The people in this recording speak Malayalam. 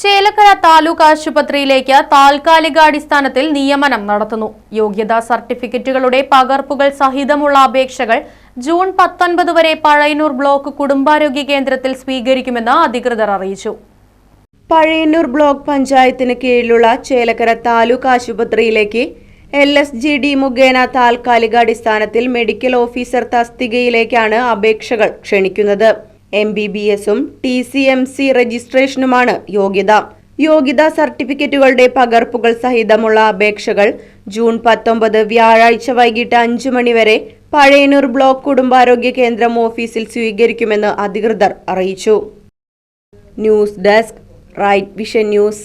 Chelakkara taluk ആശുപത്രിയിലേക്ക് താൽക്കാലികാടിസ്ഥാനത്തിൽ നിയമനം നടത്തുന്നു. യോഗ്യതാ സർട്ടിഫിക്കറ്റുകളുടെ പകർപ്പുകൾ സഹിതമുള്ള അപേക്ഷകൾ ജൂൺ പത്തൊൻപത് വരെ പഴയന്നൂർ ബ്ലോക്ക് കുടുംബാരോഗ്യ കേന്ദ്രത്തിൽ സ്വീകരിക്കുമെന്ന് അധികൃതർ അറിയിച്ചു. പഴയന്നൂർ ബ്ലോക്ക് പഞ്ചായത്തിന് കീഴിലുള്ള ചേലക്കര താലൂക്ക് ആശുപത്രിയിലേക്ക് എൽ എസ് ജി ഡി മുഖേന താൽക്കാലികാടിസ്ഥാനത്തിൽ മെഡിക്കൽ ഓഫീസർ തസ്തികയിലേക്കാണ് അപേക്ഷകൾ ക്ഷണിക്കുന്നത്. എം ബി ബി എസും ടി സി എം സി രജിസ്ട്രേഷനുമാണ് യോഗ്യത. യോഗ്യതാ സർട്ടിഫിക്കറ്റുകളുടെ പകർപ്പുകൾ സഹിതമുള്ള അപേക്ഷകൾ ജൂൺ പത്തൊമ്പത് വ്യാഴാഴ്ച വൈകിട്ട് അഞ്ചു മണിവരെ പഴയനൂർ ബ്ലോക്ക് കുടുംബാരോഗ്യ കേന്ദ്രം ഓഫീസിൽ സ്വീകരിക്കുമെന്ന് അധികൃതർ അറിയിച്ചു. News desk right vision news.